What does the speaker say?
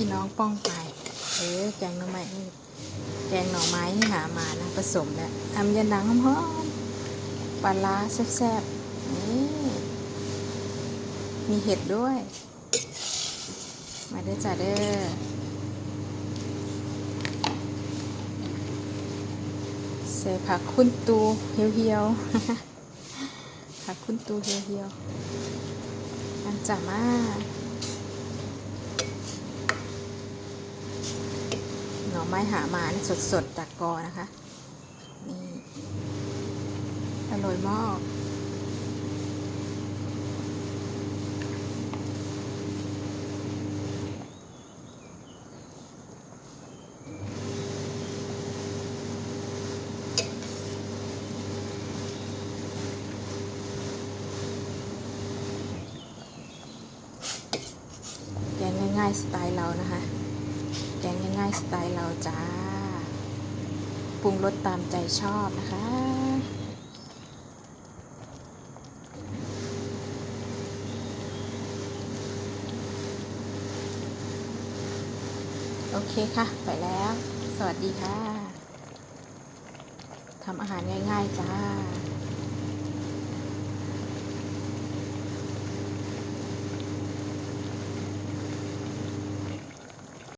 พี่น้องป้องไปเออแกงหน่อไม้แกงหน่อไม้ที่หามานะผสมเนี่ยทำยันดังหอมปลาร้าแซ่บๆนี่มีเห็ดด้วย มาเด้อจ้าเด้อใส่ผักคุ้นตูเหี่ยวๆผักคุ้นตูเหี่ยวๆอันจ่ามา น่อไม้หามาสดสดๆจากกอนะคะ นี่อร่อยมากแกงง่ายๆสไตล์เรานะคะ แกงง่ายๆสไตล์เราจ้า ปรุงรสตามใจชอบนะคะ โอเคค่ะ ไปแล้ว สวัสดีค่ะทำอาหารง่ายๆจ้า